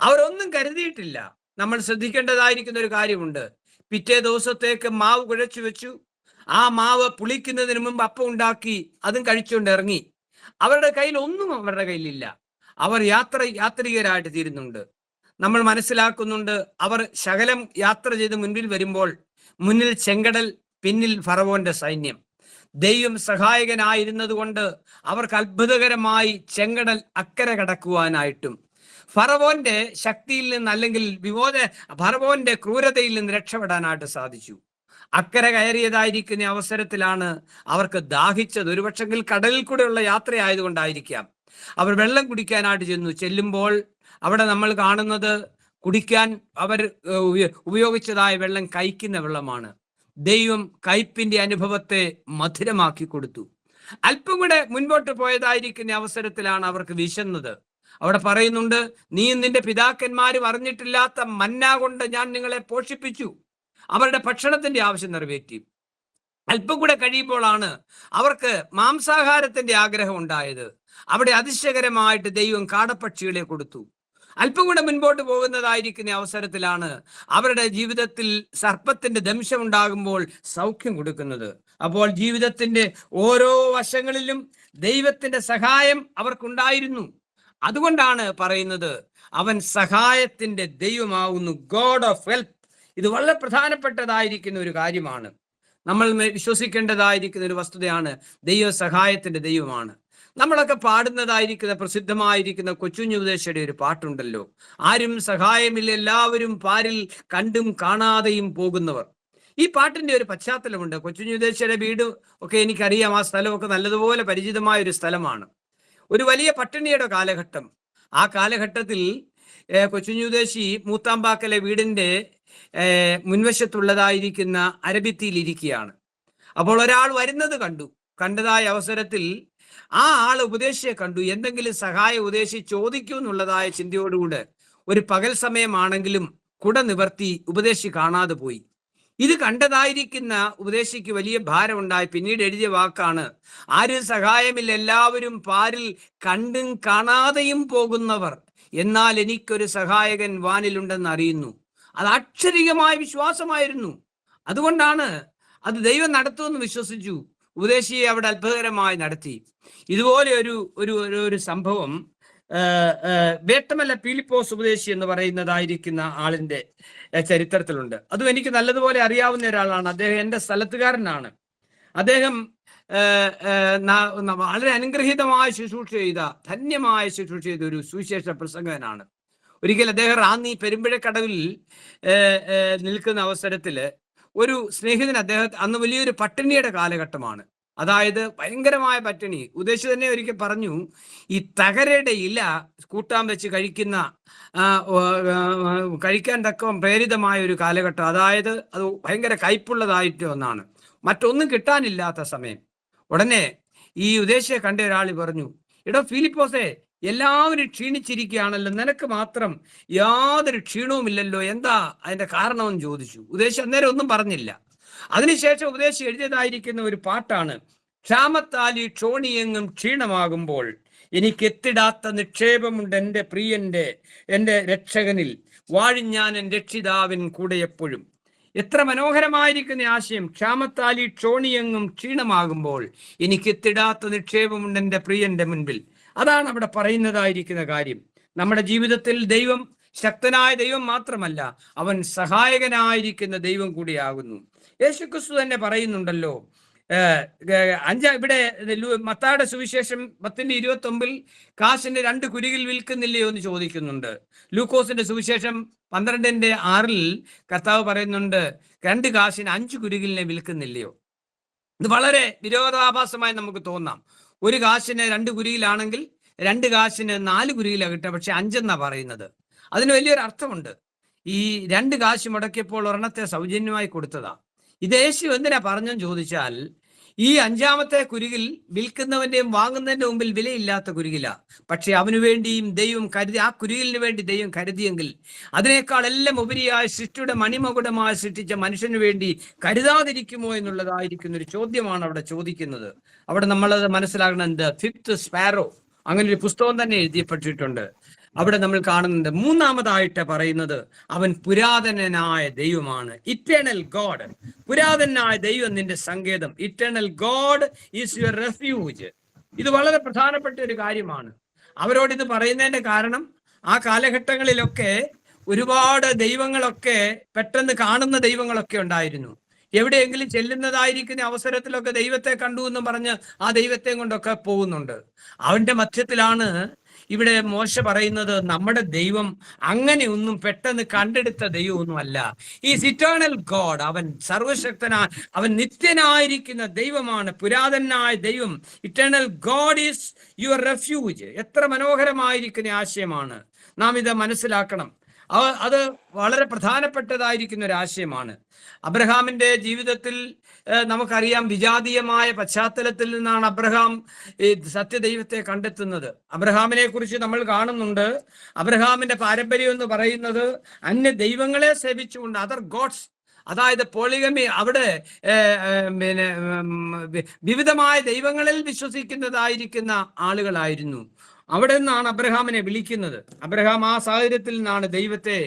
അവരൊന്നും കരുതിയിട്ടില്ല. നമ്മൾ ശ്രദ്ധിക്കേണ്ടതായിരിക്കുന്ന ഒരു കാര്യമുണ്ട്. പിറ്റേ ദിവസത്തേക്ക് മാവ് കുഴച്ചു വെച്ചു. ആ മാവ് പുളിക്കുന്നതിന് മുമ്പ് അപ്പം ഉണ്ടാക്കി അതും കഴിച്ചുകൊണ്ട് ഇറങ്ങി. അവരുടെ കയ്യിൽ ഒന്നും അവരുടെ കയ്യിലില്ല. അവർ യാത്ര യാത്രികരായിട്ട് തീരുന്നുണ്ട്. നമ്മൾ മനസ്സിലാക്കുന്നുണ്ട് അവർ ശകലം യാത്ര ചെയ്ത് മുൻപിൽ വരുമ്പോൾ മുന്നിൽ ചെങ്കടൽ പിന്നിൽ ഫറവോന്റെ സൈന്യം. ദൈവം സഹായകനായിരുന്നതുകൊണ്ട് അവർക്ക് അത്ഭുതകരമായി ചെങ്കടൽ അക്കരെ കടക്കുവാനായിട്ടും ഫറവോന്റെ ശക്തിയിൽ നിന്ന് അല്ലെങ്കിൽ വിമോച ഫറവോന്റെ ക്രൂരതയിൽ നിന്ന് രക്ഷപ്പെടാനായിട്ട് സാധിച്ചു. അക്കരെ കയറിയതായിരിക്കുന്ന അവസരത്തിലാണ് അവർക്ക് ദാഹിച്ചത്. ഒരുപക്ഷെങ്കിൽ കടലിൽ കൂടെയുള്ള യാത്രയായതുകൊണ്ടായിരിക്കാം. അവർ വെള്ളം കുടിക്കാനായിട്ട് ചെന്നു. ചെല്ലുമ്പോൾ അവിടെ നമ്മൾ കാണുന്നത് കുടിക്കാൻ അവർ ഉപയോഗിച്ചതായ വെള്ളം കയ്ക്കുന്ന വെള്ളമാണ്. ദൈവം കയ്പിന്റെ അനുഭവത്തെ മധുരമാക്കി കൊടുത്തു. അല്പം കൂടെ മുൻപോട്ട് പോയതായിരിക്കുന്ന അവസരത്തിലാണ് അവർക്ക് വിശന്നത്. അവിടെ പറയുന്നുണ്ട് നീ നിന്റെ പിതാക്കന്മാരും അറിഞ്ഞിട്ടില്ലാത്ത മന്ന കൊണ്ട് ഞാൻ നിങ്ങളെ പോഷിപ്പിച്ചു. അവരുടെ ഭക്ഷണത്തിന്റെ ആവശ്യം നിറവേറ്റി. അല്പം കൂടെ കഴിയുമ്പോഴാണ് അവർക്ക് മാംസാഹാരത്തിന്റെ ആഗ്രഹം ഉണ്ടായത്. അവിടെ അതിശയകരമായിട്ട് ദൈവം കാടപ്പക്ഷികളെ കൊടുത്തു. അല്പം കൂടെ മുൻപോട്ട് പോകുന്നതായിരിക്കുന്ന അവസരത്തിലാണ് അവരുടെ ജീവിതത്തിൽ സർപ്പത്തിന്റെ ദംശം ഉണ്ടാകുമ്പോൾ സൗഖ്യം കൊടുക്കുന്നത്. അപ്പോൾ ജീവിതത്തിന്റെ ഓരോ വശങ്ങളിലും ദൈവത്തിന്റെ സഹായം അവർക്കുണ്ടായിരുന്നു. അതുകൊണ്ടാണ് പറയുന്നത് അവൻ സഹായത്തിന്റെ ദൈവമാവുന്നു. ഗോഡ് ഓഫ് ഹെൽപ്പ് ഇത് വളരെ പ്രധാനപ്പെട്ടതായിരിക്കുന്ന ഒരു കാര്യമാണ്. നമ്മൾ വിശ്വസിക്കേണ്ടതായിരിക്കുന്ന ഒരു വസ്തുതയാണ് ദൈവ സഹായത്തിന്റെ ദൈവമാണ്. നമ്മളൊക്കെ പാടുന്നതായിരിക്കുന്ന പ്രസിദ്ധമായിരിക്കുന്ന കൊച്ചുഞ്ഞുപദേശയുടെ ഒരു പാട്ടുണ്ടല്ലോ. ആരും സഹായമില്ല എല്ലാവരും പാരിൽ കണ്ടും കാണാതെയും പോകുന്നവർ. ഈ പാട്ടിന്റെ ഒരു പശ്ചാത്തലമുണ്ട്. കൊച്ചുഞ്ഞുപദേശയുടെ വീട് ഒക്കെ എനിക്കറിയാം. ആ സ്ഥലമൊക്കെ നല്ലതുപോലെ പരിചിതമായ ഒരു സ്ഥലമാണ്. ഒരു വലിയ പട്ടിണിയുടെ കാലഘട്ടം. ആ കാലഘട്ടത്തിൽ കൊച്ചുഞ്ഞുദേശി മൂത്താമ്പാക്കലെ വീടിന്റെ മുൻവശത്തുള്ളതായിരിക്കുന്ന അരബിത്തിയിൽ ഇരിക്കുകയാണ് അപ്പോൾ ഒരാൾ വരുന്നത് കണ്ടു. കണ്ടതായ അവസരത്തിൽ ആ ആൾ ഉപദേശിയെ കണ്ടു. എന്തെങ്കിലും സഹായം ഉപദേശി ചോദിക്കൂ എന്നുള്ളതായ ചിന്തയോടുകൂടെ ഒരു പകൽ സമയമാണെങ്കിലും കുട നിവർത്തി ഉപദേശി കാണാതെ പോയി. ഇത് കണ്ടതായിരിക്കുന്ന ഉപദേശിക്ക് വലിയ ഭാരമുണ്ടായി. പിന്നീട് എഴുതിയ വാക്കാണ് ആരും സഹായമില്ല എല്ലാവരും പാരിൽ കണ്ടും കാണാതെയും പോകുന്നവർ. എന്നാൽ എനിക്കൊരു സഹായകൻ വാനിലുണ്ടെന്ന് അറിയുന്നു. അത് അക്ഷരികമായ വിശ്വാസമായിരുന്നു. അതുകൊണ്ടാണ് അത് ദൈവം നടത്തുമെന്ന് വിശ്വസിച്ചു. ഉപദേശിയെ അവിടെ അത്ഭുതകരമായി നടത്തി. ഇതുപോലെ ഒരു ഒരു ഒരു സംഭവം വേട്ടമല്ല പീലിപ്പോസ് ഉപദേശി എന്ന് പറയുന്നതായിരിക്കുന്ന ആളിന്റെ ചരിത്രത്തിലുണ്ട്. അതും എനിക്ക് നല്ലതുപോലെ അറിയാവുന്ന ഒരാളാണ്. അദ്ദേഹം എന്റെ സ്ഥലത്തുകാരനാണ്. അദ്ദേഹം വളരെ അനുഗ്രഹീതമായ ശുശ്രൂഷ ചെയ്ത ധന്യമായ ശുശ്രൂഷ ചെയ്ത ഒരു സുവിശേഷ പ്രസംഗകനാണ് ഒരിക്കൽ അദ്ദേഹം റാന്നി പെരുമ്പഴക്കടവിൽ നിൽക്കുന്ന അവസരത്തിൽ ഒരു സ്നേഹിതൻ അദ്ദേഹത്തെ അന്ന് വലിയൊരു പട്ടിണിയുടെ കാലഘട്ടമാണ്. അതായത് ഭയങ്കരമായ പട്ടിണി. ഉദ്ദേശിച്ചു തന്നെ ഒരിക്കൽ പറഞ്ഞു ഈ തകരയുടെ ഇല കൂട്ടാൻ വെച്ച് കഴിക്കുന്ന കഴിക്കാൻ തക്ക പ്രേരിതമായ ഒരു കാലഘട്ടം. അതായത് അത് ഭയങ്കര കയ്പുള്ളതായിട്ട് ഒന്നാണ്. മറ്റൊന്നും കിട്ടാനില്ലാത്ത സമയം. ഉടനെ ഈ ഉദ്ദേശിയെ കണ്ട ഒരാൾ പറഞ്ഞു എടോ ഫിലിപ്പോസേ എല്ലാവരും ക്ഷീണിച്ചിരിക്കുകയാണല്ലോ. നിനക്ക് മാത്രം യാതൊരു ക്ഷീണവുമില്ലല്ലോ. എന്താ അതിന്റെ കാരണമെന്ന് ചോദിച്ചു. ഉദ്ദേശം അന്നേരം ഒന്നും പറഞ്ഞില്ല. അതിനുശേഷം ഉപദേശം എഴുതിയതായിരിക്കുന്ന ഒരു പാട്ടാണ്. ക്ഷാമത്താലി ക്ഷോണിയെങ്ങും ക്ഷീണമാകുമ്പോൾ എനിക്കെത്തിടാത്ത നിക്ഷേപമുണ്ട് എന്റെ പ്രിയന്റെ എന്റെ രക്ഷകനിൽ. വാഴിഞ്ഞാൻ എന്റെ രക്ഷിതാവിൻ കൂടെ എപ്പോഴും. എത്ര മനോഹരമായിരിക്കുന്ന ആശയം. ക്ഷാമത്താലി ക്ഷോണിയെങ്ങും ക്ഷീണമാകുമ്പോൾ എനിക്കെത്തിടാത്ത നിക്ഷേപമുണ്ട് എന്റെ പ്രിയന്റെ മുൻപിൽ. അതാണ് അവിടെ പറയുന്നതായിരിക്കുന്ന കാര്യം. നമ്മുടെ ജീവിതത്തിൽ ദൈവം ശക്തനായ ദൈവം മാത്രമല്ല അവൻ സഹായകനായിരിക്കുന്ന ദൈവം കൂടിയാകുന്നു. യേശുക്രിസ്തു തന്നെ പറയുന്നുണ്ടല്ലോ. അഞ്ചാ ഇവിടെ മത്താടെ സുവിശേഷം പത്തിന്റെ ഇരുപത്തി ഒമ്പിൽ കാശിന്റെ രണ്ട് കുരുകിൽ വിൽക്കുന്നില്ലയോ എന്ന് ചോദിക്കുന്നുണ്ട്. ലൂക്കോസിന്റെ സുവിശേഷം പന്ത്രണ്ടിന്റെ ആറിൽ കർത്താവ് പറയുന്നുണ്ട് രണ്ട് കാശിന് അഞ്ച് കുരുകിലിനെ വിൽക്കുന്നില്ലയോ? ഇത് വളരെ വിരോധാഭാസമായി നമുക്ക് തോന്നാം. ഒരു കാശിന് രണ്ട് കുരിയിലാണെങ്കിൽ രണ്ട് കാശിന് നാല് കുരിയിലാണ് കിട്ടുക പക്ഷെ അഞ്ചെന്നാ പറയുന്നത്. അതിന് വലിയൊരു അർത്ഥമുണ്ട് ഈ രണ്ട് കാശ് മുടക്കിയപ്പോൾ ഒരെണ്ണത്തെ സൗജന്യമായി കൊടുത്തതാ. ഇത് എന്തിനാ പറഞ്ഞെന്ന് ചോദിച്ചാൽ ഈ അഞ്ചാമത്തെ കുരുകിൽ വിൽക്കുന്നവന്റെയും വാങ്ങുന്നതിന്റെ മുമ്പിൽ വിലയില്ലാത്ത കുരുകില. പക്ഷെ അവനു വേണ്ടിയും ദൈവം കരുതി ആ കുരുകിലിന് വേണ്ടി ദൈവം കരുതിയെങ്കിൽ അതിനേക്കാൾ എല്ലാം ഉപരിയായ സൃഷ്ടിയുടെ മണിമകുടമായി സൃഷ്ടിച്ച മനുഷ്യന് വേണ്ടി കരുതാതിരിക്കുമോ എന്നുള്ളതായിരിക്കുന്ന ഒരു ചോദ്യമാണ് അവിടെ ചോദിക്കുന്നത്. അവിടെ നമ്മളത് മനസ്സിലാക്കണം എന്ത്? ഫിഫ്ത്ത് സ്പാരോ അങ്ങനെ ഒരു പുസ്തകം തന്നെ എഴുതിയപ്പെട്ടിട്ടുണ്ട് അവിടെ നമ്മൾ കാണുന്നുണ്ട്. മൂന്നാമതായിട്ട് പറയുന്നത് അവൻ പുരാതനനായ ദൈവമാണ്. ഇറ്റേണൽ ഗോഡ് പുരാതനായ ദൈവം നിന്റെ സങ്കേതം. Eternal god is your refuge ഇത് വളരെ പ്രധാനപ്പെട്ട ഒരു കാര്യമാണ്. അവരോട് ഇത് പറയുന്നതിന്റെ കാരണം ആ കാലഘട്ടങ്ങളിലൊക്കെ ഒരുപാട് ദൈവങ്ങളൊക്കെ പെട്ടെന്ന് കാണുന്ന ദൈവങ്ങളൊക്കെ ഉണ്ടായിരുന്നു. എവിടെയെങ്കിലും ചെല്ലുന്നതായിരിക്കുന്ന അവസരത്തിലൊക്കെ ദൈവത്തെ കണ്ടു എന്ന് പറഞ്ഞ് ആ ദൈവത്തെ കൊണ്ടൊക്കെ പോകുന്നുണ്ട്. അവന്റെ മധ്യത്തിലാണ് ഇവിടെ മോശ പറയുന്നത് നമ്മുടെ ദൈവം അങ്ങനെ ഒന്നും പെട്ടെന്ന് കണ്ടെടുത്ത ദൈവമൊന്നുമല്ല. ഈ സിറ്റേണൽ ഗോഡ് അവൻ സർവശക്തനാ അവൻ നിത്യനായിരിക്കുന്ന ദൈവമാണ്. പുരാതനായ ദൈവം eternal god is your refuge എത്ര മനോഹരമായിരിക്കുന്ന ആശയമാണ്. നാം ഇത് മനസ്സിലാക്കണം. അത് വളരെ പ്രധാനപ്പെട്ടതായിരിക്കുന്ന ഒരു ആശയമാണ്. അബ്രഹാമിന്റെ ജീവിതത്തിൽ നമുക്കറിയാം വിജാതീയമായ പശ്ചാത്തലത്തിൽ നിന്നാണ് അബ്രഹാം ഈ സത്യദൈവത്തെ കണ്ടെത്തുന്നത്. അബ്രഹാമിനെ കുറിച്ച് നമ്മൾ കാണുന്നുണ്ട്. അബ്രഹാമിന്റെ പാരമ്പര്യം എന്ന് പറയുന്നത് അന്യ ദൈവങ്ങളെ സേവിച്ചുകൊണ്ട് അതർ ഗോഡ്സ് അതായത് പോളിഗമി അവിടെ പിന്നെ വിവിധമായ ദൈവങ്ങളിൽ വിശ്വസിക്കുന്നതായിരിക്കുന്ന ആളുകളായിരുന്നു. അവിടെ നിന്നാണ് അബ്രഹാമിനെ വിളിക്കുന്നത്. അബ്രഹാം ആ സാഹചര്യത്തിൽ നിന്നാണ് ദൈവത്തെ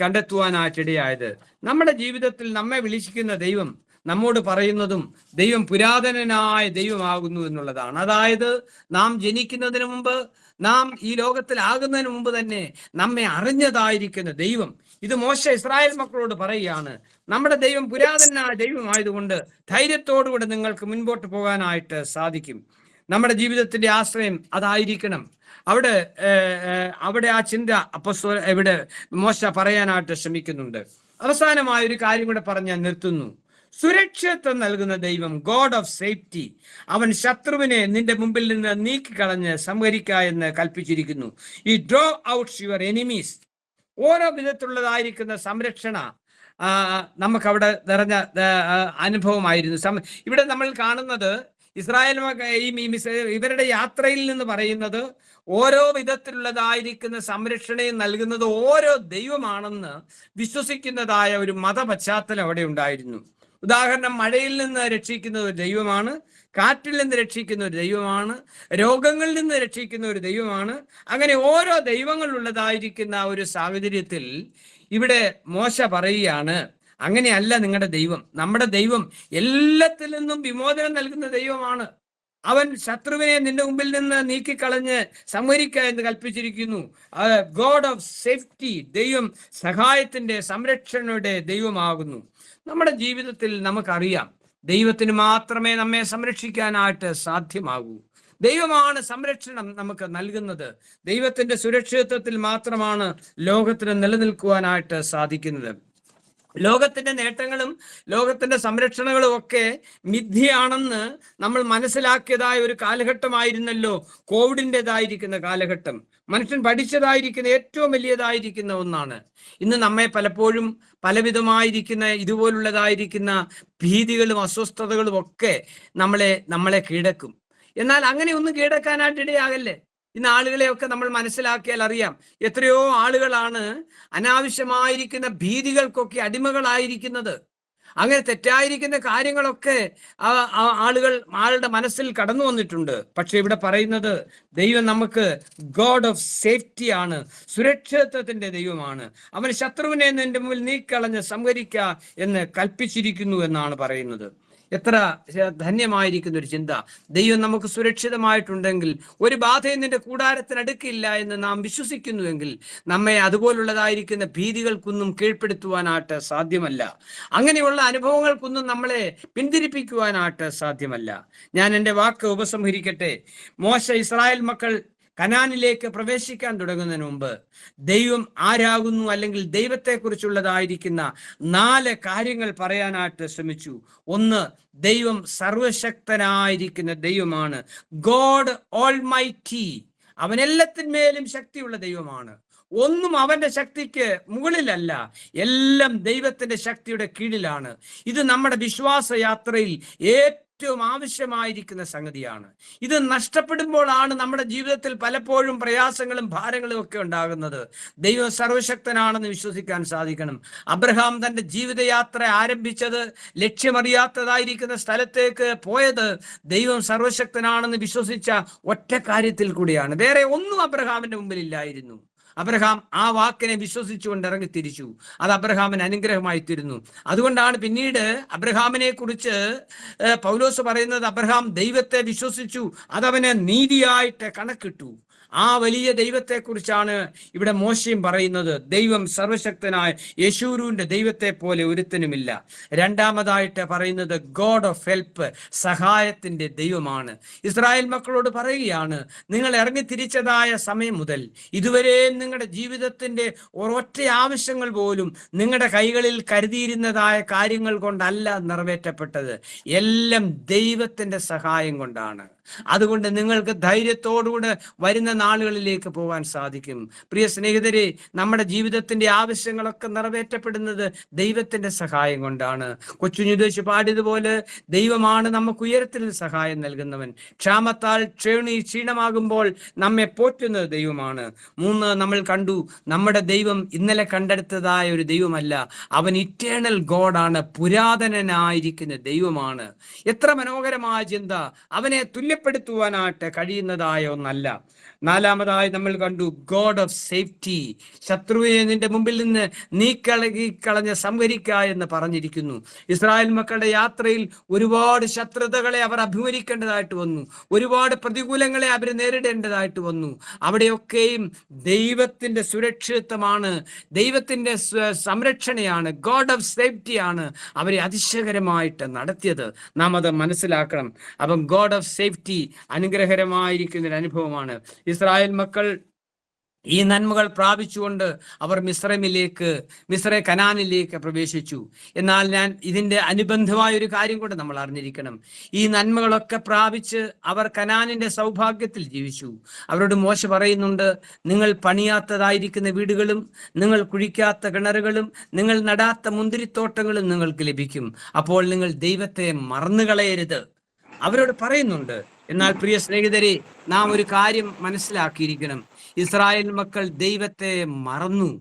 കണ്ടെത്തുവാനായിട്ടിടയായത്. നമ്മുടെ ജീവിതത്തിൽ നമ്മെ വിളിച്ചിരിക്കുന്ന ദൈവം നമ്മോട് പറയുന്നതും ദൈവം പുരാതനനായ ദൈവമാകുന്നു എന്നുള്ളതാണ്. അതായത് നാം ജനിക്കുന്നതിന് മുമ്പ് നാം ഈ ലോകത്തിലാകുന്നതിന് മുമ്പ് തന്നെ നമ്മെ അറിഞ്ഞതായിരിക്കുന്ന ദൈവം. ഇത് മോശ ഇസ്രായേൽ മക്കളോട് പറയുകയാണ് നമ്മുടെ ദൈവം പുരാതനായ ദൈവമായതുകൊണ്ട് ധൈര്യത്തോടുകൂടെ നിങ്ങൾക്ക് മുൻപോട്ട് പോകാനായിട്ട് സാധിക്കും. നമ്മുടെ ജീവിതത്തിന്റെ ആശ്രയം അതായിരിക്കണം. അവിടെ അവിടെ ആ ചിന്ത അപ്പൊ ഇവിടെ മോശ പറയാനായിട്ട് ശ്രമിക്കുന്നുണ്ട്. അവസാനമായ ഒരു കാര്യം കൂടെ പറഞ്ഞ് ഞാൻ നിർത്തുന്നു. സുരക്ഷിതത്വം നൽകുന്ന ദൈവം ഗോഡ് ഓഫ് സേഫ്റ്റി അവൻ ശത്രുവിനെ നിന്റെ മുമ്പിൽ നിന്ന് നീക്കിക്കളഞ്ഞ് സംഹരിക്ക എന്ന് കൽപ്പിച്ചിരിക്കുന്നു. ഈ ഡ്രോ ഔട്ട്സ് യുവർ എനിമീസ് ഓരോ വിധത്തിലുള്ളതായിരിക്കുന്ന സംരക്ഷണ നമുക്കവിടെ നിറഞ്ഞ അനുഭവമായിരുന്നു. ഇവിടെ നമ്മൾ കാണുന്നത് ഇസ്രായേൽ ഇവരുടെ യാത്രയിൽ നിന്ന് പറയുന്നത് ഓരോ വിധത്തിലുള്ളതായിരിക്കുന്ന സംരക്ഷണയും നൽകുന്നത് ഓരോ ദൈവമാണെന്ന് വിശ്വസിക്കുന്നതായ ഒരു മത പശ്ചാത്തലം അവിടെ ഉണ്ടായിരുന്നു. ഉദാഹരണം മഴയിൽ നിന്ന് രക്ഷിക്കുന്ന ഒരു ദൈവമാണ് കാറ്റിൽ നിന്ന് രക്ഷിക്കുന്ന ഒരു ദൈവമാണ് രോഗങ്ങളിൽ നിന്ന് രക്ഷിക്കുന്ന ഒരു ദൈവമാണ്. അങ്ങനെ ഓരോ ദൈവങ്ങളുള്ളതായിരിക്കുന്ന ഒരു സാഹചര്യത്തിൽ ഇവിടെ മോശ പറയുകയാണ് അങ്ങനെയല്ല നിങ്ങളുടെ ദൈവം. നമ്മുടെ ദൈവം എല്ലാത്തിൽ നിന്നും വിമോചനം നൽകുന്ന ദൈവമാണ്. അവൻ ശത്രുവിനെ നിന്റെ മുമ്പിൽ നിന്ന് നീക്കിക്കളഞ്ഞ് സംഹരിക്കുക എന്ന് കൽപ്പിച്ചിരിക്കുന്നു. ഗോഡ് ഓഫ് സേഫ്റ്റി ദൈവം സഹായത്തിന്റെ സംരക്ഷണയുടെ ദൈവമാകുന്നു. നമ്മുടെ ജീവിതത്തിൽ നമുക്കറിയാം ദൈവത്തിന് മാത്രമേ നമ്മെ സംരക്ഷിക്കാനായിട്ട് സാധ്യമാകൂ. ദൈവമാണ് സംരക്ഷണം നമുക്ക് നൽകുന്നത്. ദൈവത്തിന്റെ സുരക്ഷിതത്വത്തിൽ മാത്രമാണ് ലോകത്തിന് നിലനിൽക്കുവാനായിട്ട് സാധിക്കുന്നത്. ലോകത്തിന്റെ നേട്ടങ്ങളും ലോകത്തിന്റെ സംരക്ഷണങ്ങളും ഒക്കെ മിഥ്യയാണെന്ന് നമ്മൾ മനസ്സിലാക്കിയതായ ഒരു കാലഘട്ടമായിരുന്നല്ലോ കോവിഡിന്റെതായിരിക്കുന്ന കാലഘട്ടം. മനുഷ്യൻ പഠിച്ചതായിരിക്കുന്ന ഏറ്റവും വലിയതായിരിക്കുന്ന ഒന്നാണ്. ഇന്ന് നമ്മെ പലപ്പോഴും പലവിധമായിരിക്കുന്ന ഇതുപോലുള്ളതായിരിക്കുന്ന ഭീതികളും അസ്വസ്ഥതകളും ഒക്കെ നമ്മളെ നമ്മളെ കീഴടക്കും. എന്നാൽ അങ്ങനെ ഒന്നും കീഴടക്കാനായിട്ട് ഇടയാകല്ലേ? ഇന്ന് ആളുകളെയൊക്കെ നമ്മൾ മനസ്സിലാക്കിയാൽ അറിയാം. എത്രയോ ആളുകളാണ് അനാവശ്യമായിരിക്കുന്ന ഭീതികൾക്കൊക്കെ അടിമകളായിരിക്കുന്നത്. അങ്ങനെ തെറ്റായിരിക്കുന്ന കാര്യങ്ങളൊക്കെ ആളുകൾ ആളുടെ മനസ്സിൽ കടന്നു വന്നിട്ടുണ്ട്. പക്ഷെ ഇവിടെ പറയുന്നത് ദൈവം നമുക്ക് ഗോഡ് ഓഫ് സേഫ്റ്റി ആണ് സുരക്ഷിതത്വത്തിന്റെ ദൈവമാണ്. അവൻ ശത്രുവിനെ നിന്റെ മുമ്പിൽ നീക്കളഞ്ഞ് സംഹരിക്ക എന്ന് കൽപ്പിച്ചിരിക്കുന്നു എന്നാണ് പറയുന്നത്. എത്ര ധന്യമായിരിക്കുന്ന ഒരു ചിന്ത. ദൈവം നമുക്ക് സുരക്ഷിതമായിട്ടുണ്ടെങ്കിൽ ഒരു ബാധയും നിന്റെ കൂടാരത്തിനടുക്കില്ല എന്ന് നാം വിശ്വസിക്കുന്നുവെങ്കിൽ നമ്മെ അതുപോലുള്ളതായിരിക്കുന്ന ഭീതികൾക്കൊന്നും കീഴ്പ്പെടുത്തുവാനായിട്ട് സാധ്യമല്ല. അങ്ങനെയുള്ള അനുഭവങ്ങൾക്കൊന്നും നമ്മളെ പിന്തിരിപ്പിക്കുവാനായിട്ട് സാധ്യമല്ല. ഞാൻ എന്റെ വാക്ക് ഉപസംഹരിക്കട്ടെ. മോശ ഇസ്രായേൽ മക്കൾ കനാനിലേക്ക് പ്രവേശിക്കാൻ തുടങ്ങുന്നതിന് മുമ്പ് ദൈവം ആരാകുന്നു അല്ലെങ്കിൽ ദൈവത്തെക്കുറിച്ചുള്ളതായിരിക്കുന്ന നാല് കാര്യങ്ങൾ പറയാനായിട്ട് ശ്രമിച്ചു. ഒന്ന് ദൈവം സർവശക്തനായിരിക്കുന്ന ദൈവമാണ്. ഗോഡ് ഓൾ മൈറ്റി അവൻ എല്ലാത്തിന്മേലും ശക്തിയുള്ള ദൈവമാണ്. ഒന്നും അവന്റെ ശക്തിക്ക് മുകളിലല്ല എല്ലാം ദൈവത്തിന്റെ ശക്തിയുടെ കീഴിലാണ്. ഇത് നമ്മുടെ വിശ്വാസ യാത്രയിൽ ഏറ്റവും ആവശ്യമായിരിക്കുന്ന സംഗതിയാണ്. ഇത് നഷ്ടപ്പെടുമ്പോഴാണ് നമ്മുടെ ജീവിതത്തിൽ പലപ്പോഴും പ്രയാസങ്ങളും ഭാരങ്ങളും ഒക്കെ ഉണ്ടാകുന്നത്. ദൈവം സർവശക്തനാണെന്ന് വിശ്വസിക്കാൻ സാധിക്കണം. അബ്രഹാം തന്റെ ജീവിതയാത്ര ആരംഭിച്ചത് ലക്ഷ്യമറിയാത്തതായിരിക്കുന്ന സ്ഥലത്തേക്ക് പോയത് ദൈവം സർവശക്തനാണെന്ന് വിശ്വസിച്ച ഒറ്റ കാര്യത്തിൽ കൂടിയാണ്. വേറെ ഒന്നും അബ്രഹാമിന്റെ മുമ്പിൽ ഇല്ലായിരുന്നു. അബ്രഹാം ആ വാക്കിനെ വിശ്വസിച്ചുകൊണ്ട് ഇറങ്ങി തിരിച്ചു. അത് അബ്രഹാമിന് അനുഗ്രഹമായി തീരുന്നു. അതുകൊണ്ടാണ് പിന്നീട് അബ്രഹാമിനെ കുറിച്ച് പൗലോസ് പറയുന്നത് അബ്രഹാം ദൈവത്തെ വിശ്വസിച്ചു അതവന് നീതിയായിട്ട് കണക്കിട്ടു. ആ വലിയ ദൈവത്തെക്കുറിച്ചാണ് ഇവിടെ മോശയും പറയുന്നത്. ദൈവം സർവശക്തനായ യേശൂരുവിന്റെ ദൈവത്തെ പോലെ ഒരുത്തനുമില്ല. രണ്ടാമതായിട്ട് പറയുന്നത് ഗോഡ് ഓഫ് ഹെൽപ്പ് സഹായത്തിന്റെ ദൈവമാണ്. ഇസ്രായേൽ മക്കളോട് പറയുകയാണ് നിങ്ങൾ ഇറങ്ങി തിരിച്ചതായ സമയം മുതൽ ഇതുവരെയും നിങ്ങളുടെ ജീവിതത്തിന്റെ ഒരൊറ്റ ആവശ്യങ്ങൾ പോലും നിങ്ങളുടെ കൈകളിൽ കരുതിയിരുന്നതായ കാര്യങ്ങൾ കൊണ്ടല്ല നിറവേറ്റപ്പെട്ടത്. എല്ലാം ദൈവത്തിന്റെ സഹായം കൊണ്ടാണ്. അതുകൊണ്ട് നിങ്ങൾക്ക് ധൈര്യത്തോടുകൂടെ വരുന്ന നാളുകളിലേക്ക് പോകാൻ സാധിക്കും. പ്രിയ സ്നേഹിതരെ നമ്മുടെ ജീവിതത്തിന്റെ ആവശ്യങ്ങളൊക്കെ നിറവേറ്റപ്പെടുന്നത് ദൈവത്തിന്റെ സഹായം കൊണ്ടാണ്. കൊച്ചുഞ്ഞുദേശ് പാടിയതുപോലെ ദൈവമാണ് നമുക്ക് ഉയരത്തിൽ സഹായം നൽകുന്നവൻ. ക്ഷാമത്താൽ ക്ഷേണി ക്ഷീണമാകുമ്പോൾ നമ്മെ പോറ്റുന്നത് ദൈവമാണ്. മൂന്ന് നമ്മൾ കണ്ടു നമ്മുടെ ദൈവം ഇന്നലെ കണ്ടെടുത്തതായ ഒരു ദൈവമല്ല. അവൻ ഇറ്റേണൽ ഗോഡാണ് പുരാതനനായിരിക്കുന്ന ദൈവമാണ്. എത്ര മനോഹരമായ ചിന്ത. അവനെ തുല്യപ്പെടുത്തുവാനായിട്ട് കഴിയുന്നതായ ഒന്നല്ല. നാലാമതായി നമ്മൾ കണ്ടു ഗോഡ് ഓഫ് സേഫ്റ്റി ശത്രുവിനെ നിന്റെ മുമ്പിൽ നിന്ന് നീക്കളകി കളഞ്ഞ സംഹരിക്ക എന്ന് പറഞ്ഞിരിക്കുന്നു. ഇസ്രായേൽ മക്കളുടെ യാത്രയിൽ ഒരുപാട് ശത്രുതകളെ അവർ അഭിമുഖിക്കേണ്ടതായിട്ട് വന്നു. ഒരുപാട് പ്രതികൂലങ്ങളെ അവർ നേരിടേണ്ടതായിട്ട് വന്നു. അവിടെയൊക്കെയും ദൈവത്തിന്റെ സുരക്ഷിതത്വമാണ്. ദൈവത്തിന്റെ സംരക്ഷണയാണ്. ഗോഡ് ഓഫ് സേഫ്റ്റി ആണ് അവരെ അതിശയകരമായിട്ട് നടത്തിയത്. നാം അത് മനസ്സിലാക്കണം. അപ്പം ഗോഡ് ഓഫ് സേഫ്റ്റി അനുഗ്രഹകരമായിരിക്കുന്ന ഒരു അനുഭവമാണ്. ഇസ്രായേൽ മക്കൾ ഈ നന്മകൾ പ്രാപിച്ചുകൊണ്ട് അവർ മിശ്രമിലേക്ക് മിശ്ര കനാനിലേക്ക് പ്രവേശിച്ചു. എന്നാൽ ഞാൻ ഇതിന്റെ അനുബന്ധമായ ഒരു കാര്യം കൂടെ നമ്മൾ അറിഞ്ഞിരിക്കണം. ഈ നന്മകളൊക്കെ പ്രാപിച്ച് അവർ കനാനിന്റെ സൗഭാഗ്യത്തിൽ ജീവിച്ചു. അവരോട് മോശ പറയുന്നുണ്ട് നിങ്ങൾ പണിയാത്തതായിരിക്കുന്ന വീടുകളും നിങ്ങൾ കുഴിക്കാത്ത കിണറുകളും നിങ്ങൾ നടാത്ത മുന്തിരിത്തോട്ടങ്ങളും നിങ്ങൾക്ക് ലഭിക്കും. അപ്പോൾ നിങ്ങൾ ദൈവത്തെ മറന്നുകളയരുത്. അവരോട് പറയുന്നുണ്ട് എന്നാൽ പ്രിയ സ്നേഹിതരെ നാം ഒരു കാര്യം മനസ്സിലാക്കിയിരിക്കണം. ഇസ്രായേൽ മക്കൾ ദൈവത്തെ മറന്നു.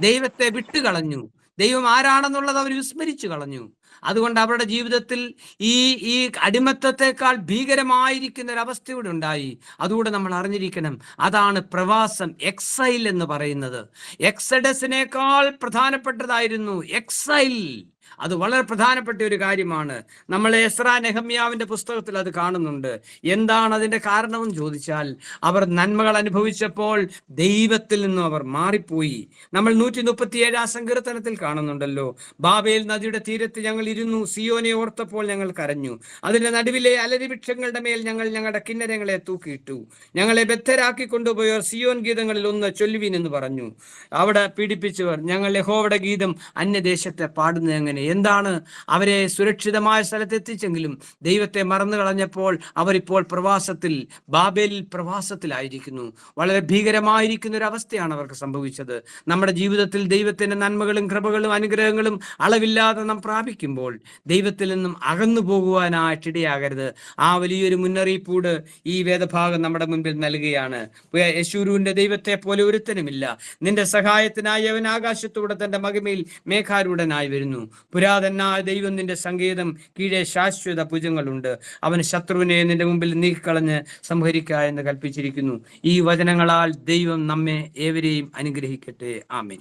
ദൈവത്തെ വിട്ടുകളഞ്ഞു. ദൈവം ആരാണെന്നുള്ളത് അവർ വിസ്മരിച്ചു കളഞ്ഞു. അതുകൊണ്ട് അവരുടെ ജീവിതത്തിൽ ഈ ഈ അടിമത്തത്തെക്കാൾ ഭീകരമായിരിക്കുന്ന ഒരു അവസ്ഥ ഇവിടെ ഉണ്ടായി. അതുകൂടെ നമ്മൾ അറിഞ്ഞിരിക്കണം. അതാണ് പ്രവാസം എക്സൈൽ എന്ന് പറയുന്നത്. എക്സഡസിനേക്കാൾ പ്രധാനപ്പെട്ടതായിരുന്നു എക്സൈൽ അത് വളരെ പ്രധാനപ്പെട്ട ഒരു കാര്യമാണ്. നമ്മൾ എസ്ര നെഹമ്യാവിന്റെ പുസ്തകത്തിൽ അത് കാണുന്നുണ്ട്. എന്താണ് അതിന്റെ കാരണമെന്ന് ചോദിച്ചാൽ അവർ നന്മകൾ അനുഭവിച്ചപ്പോൾ ദൈവത്തിൽ നിന്നും അവർ മാറിപ്പോയി. നമ്മൾ നൂറ്റി മുപ്പത്തി ഏഴാം സങ്കീർത്തനത്തിൽ കാണുന്നുണ്ടല്ലോ. ബാബേൽ നദിയുടെ തീരത്ത് ഞങ്ങൾ ഇരുന്നു സിയോനെ ഓർത്തപ്പോൾ ഞങ്ങൾ കരഞ്ഞു. അതിന്റെ നടുവിലെ അലരി വൃക്ഷങ്ങളുടെ മേൽ ഞങ്ങൾ ഞങ്ങളുടെ കിന്നരങ്ങളെ തൂക്കിയിട്ടു. ഞങ്ങളെ ബദ്ധരാക്കി കൊണ്ടുപോയവർ സിയോൻ ഗീതങ്ങളിൽ ഒന്ന് ചൊല്ലുവിൻ എന്ന് പറഞ്ഞു. അവിടെ പീഡിപ്പിച്ചവർ ഞങ്ങൾ യഹോവയുടെ ഗീതം അന്യദേശത്തെ പാടുന്നത് എങ്ങനെ? എന്താണ്? അവരെ സുരക്ഷിതമായ സ്ഥലത്തെത്തിച്ചെങ്കിലും ദൈവത്തെ മറന്നു കളഞ്ഞപ്പോൾ അവരിപ്പോൾ പ്രവാസത്തിൽ ബാബേലിൽ പ്രവാസത്തിലായിരിക്കുന്നു. വളരെ ഭീകരമായിരിക്കുന്ന ഒരു അവസ്ഥയാണ് അവർക്ക് സംഭവിച്ചത്. നമ്മുടെ ജീവിതത്തിൽ ദൈവത്തിന്റെ നന്മകളും കൃപകളും അനുഗ്രഹങ്ങളും അളവില്ലാതെ നാം പ്രാപിക്കുമ്പോൾ ദൈവത്തിൽ നിന്നും അകന്നു പോകുവാനായിട്ടിടയാകരുത് ആ വലിയൊരു മുന്നറിയിപ്പൂട് ഈ വേദഭാഗം നമ്മുടെ മുമ്പിൽ നൽകുകയാണ്. യശൂരുവിന്റെ ദൈവത്തെ പോലെ ഒരുത്തനുമില്ല. നിന്റെ സഹായത്തിനായി അവൻ ആകാശത്തൂടെ തന്റെ മകിമയിൽ മേഘാരൂഢനായി വരുന്നു. പുരാതനായ ദൈവം നിന്റെ സംഗീതം കീഴെ ശാശ്വത ഭുജങ്ങളുണ്ട്. അവൻ ശത്രുവിനെ നിന്റെ മുമ്പിൽ നീക്കളഞ്ഞ് സംഹരിക്ക എന്ന് കൽപ്പിച്ചിരിക്കുന്നു. ഈ വചനങ്ങളാൽ ദൈവം നമ്മെ ഏവരെയും അനുഗ്രഹിക്കട്ടെ. ആമീൻ.